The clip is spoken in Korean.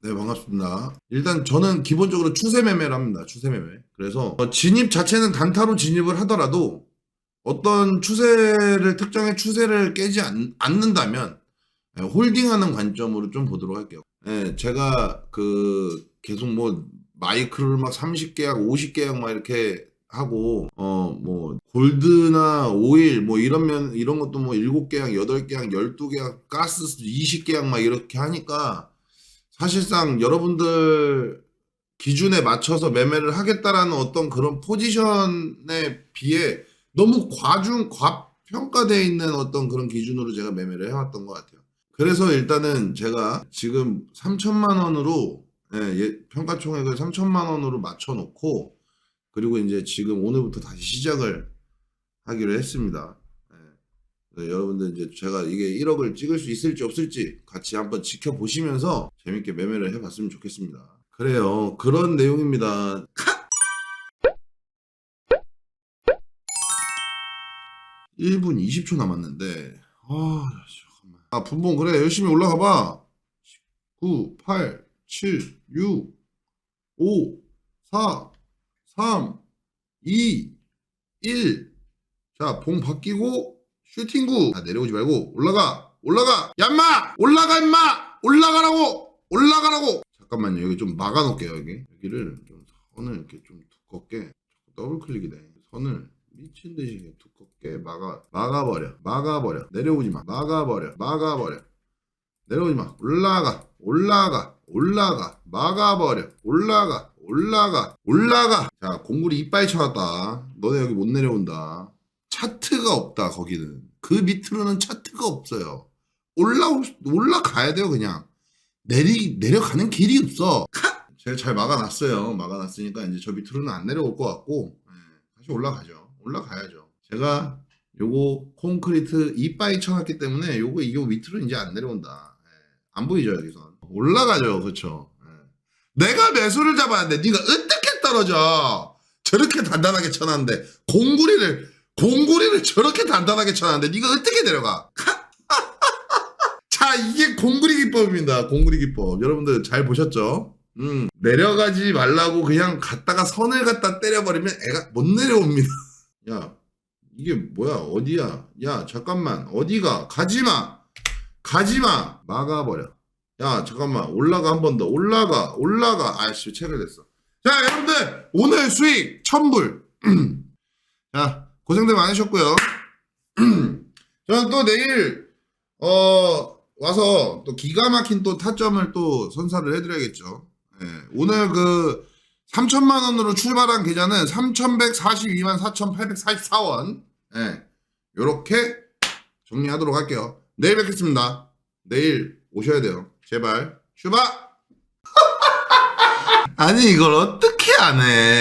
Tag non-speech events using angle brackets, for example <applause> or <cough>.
네, 반갑습니다. 일단 저는 기본적으로 추세 매매를 합니다. 추세 매매. 그래서 어, 진입 자체는 단타로 진입을 하더라도 어떤 추세를 특정의 추세를 깨지 않, 않는다면 예, 홀딩하는 관점으로 좀 보도록 할게요. 예, 제가 그 계속 뭐 마이크를 막 30계약, 50계약 막 이렇게 하고 어 뭐 골드나 오일 뭐 이런 면 이런 것도 뭐 7계약, 8계약, 12계약, 가스 20계약 막 이렇게 하니까 사실상 여러분들 기준에 맞춰서 매매를 하겠다라는 어떤 그런 포지션에 비해 너무 과중 과평가되어 있는 어떤 그런 기준으로 제가 매매를 해왔던 것 같아요. 그래서 일단은 제가 지금 3천만 원으로 예, 예, 평가 총액을 3천만 원으로 맞춰놓고 그리고 이제 지금 오늘부터 다시 시작을 하기로 했습니다. 예. 네, 여러분들 이제 제가 이게 1억을 찍을 수 있을지 없을지 같이 한번 지켜보시면서 재밌게 매매를 해봤으면 좋겠습니다. 그래요. 그런 내용입니다. 카! 1분 20초 남았는데 아 잠깐만 아 분봉 그래 열심히 올라가 봐 9 8 7 6 5 4 3 2 1 자, 봉 바뀌고 슈팅구. 자, 내려오지 말고 올라가. 올라가. 얌마! 올라가 임마! 올라가라고! 올라가라고! 잠깐만요. 여기 좀 막아 놓을게요, 여기. 여기를 좀 선을 이렇게 좀 두껍게 더블 클릭이 돼. 선을 미친 듯이 두껍게 막아 막아 버려. 막아 버려. 내려오지 마. 막아 버려. 막아 버려. 내려오지 마. 올라가. 올라가. 올라가. 막아 버려. 올라가. 올라가. 올라가. 자, 공굴이 이빨 쳐왔다. 너네 여기 못 내려온다. 차트가 없다 거기는. 그 밑으로는 차트가 없어요. 올라 올라가야 돼요 그냥. 내리 내려가는 길이 없어. 카! 제가 잘 막아놨어요. 막아놨으니까 이제 저 밑으로는 안 내려올 것 같고 예, 다시 올라가죠. 올라가야죠. 제가 요거 콘크리트 이빠이 쳐놨기 때문에 요거 이거 밑으로 이제 안 내려온다. 예, 안 보이죠 여기선. 올라가죠 예. 내가 매수를 잡아야 돼 네가 어떻게 떨어져? 저렇게 단단하게 쳐놨는데 공구리를 공구리를 저렇게 단단하게 쳐놨는데 네가 어떻게 내려가? <laughs> 자 이게 공구리 기법입니다. 공구리 기법. 여러분들 잘 보셨죠? 음 내려가지 말라고 그냥 갔다가 선을 갖다 때려버리면 애가 못 내려옵니다. <laughs> 야 이게 뭐야 어디야? 야 잠깐만 어디가? 가지마 가지마 막아버려. 야 잠깐만 올라가 한 번 더 올라가 올라가 아씨 체를 됐어. 자 여러분들 오늘 수익 천불. <clears throat> 자 고생들 많으셨고요. <clears throat> 저는 또 내일 어 와서 또 기가 막힌 또 타점을 또 선사를 해드려야겠죠. 예, 오늘 그 3천만 원으로 출발한 계좌는 3,142만 4,844원. 예, 요렇게 정리하도록 할게요. 내일 뵙겠습니다. 내일 오셔야 돼요. 제발. 슈바! <laughs> 아니 이걸 어떻게 안 해?